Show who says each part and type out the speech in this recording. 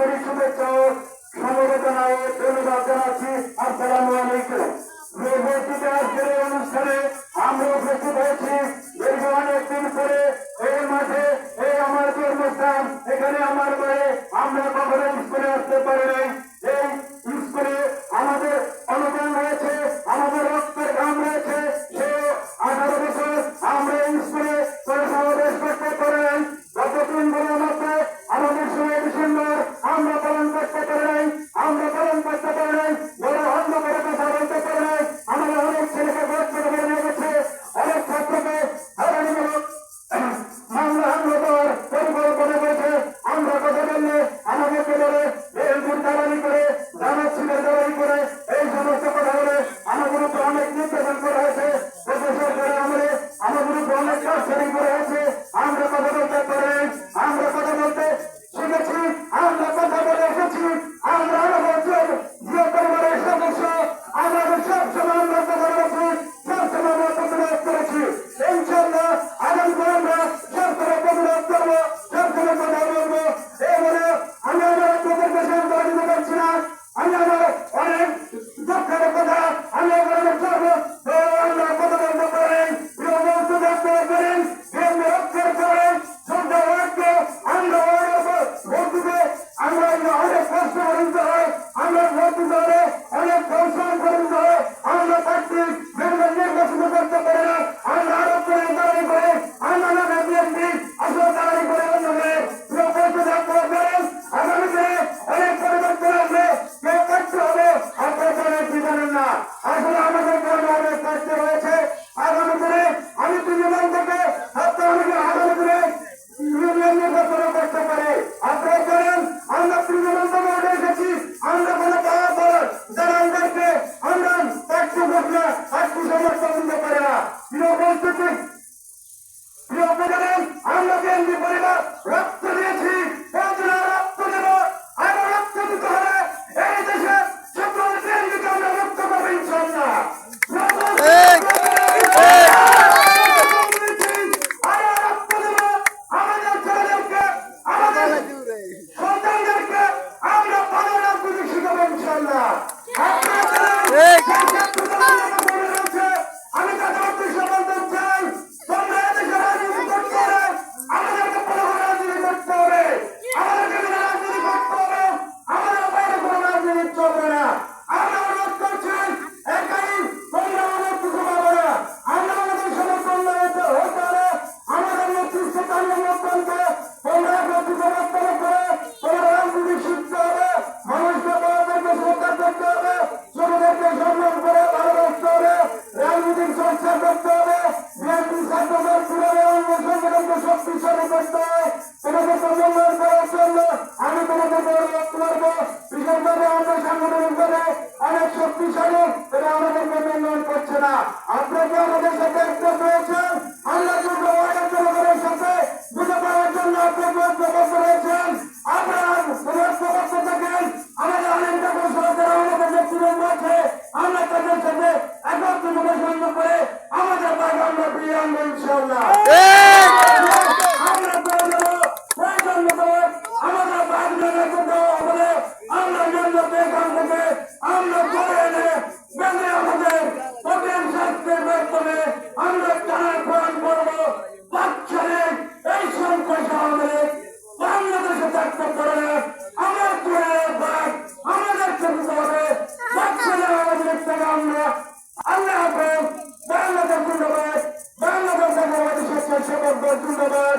Speaker 1: আন্তরিক শুভেচ্ছা সমবেদনা ও ধন্যবাদ জানাচ্ছি আসসালামু আলাইকুম। পরবর্তীতে আজকের অনুষ্ঠানে আমরা উপস্থিত হয়েছি। দীর্ঘ অনেক দিন পরে এই মাঠে এই আমার জন্মস্থান এখানে আমার মায়ে আমরা কখনো আপনারা বলেন আমরা তৃণমূল থেকে উঠে এসেছি। আমরা কোনো পাওয়া বলেন যারা আমাদেরকে আমরা একটু ঘটনা একটু সমর্থন করে না। তৃণমূল থেকে দেশ একটা হয়েছে Bye-bye.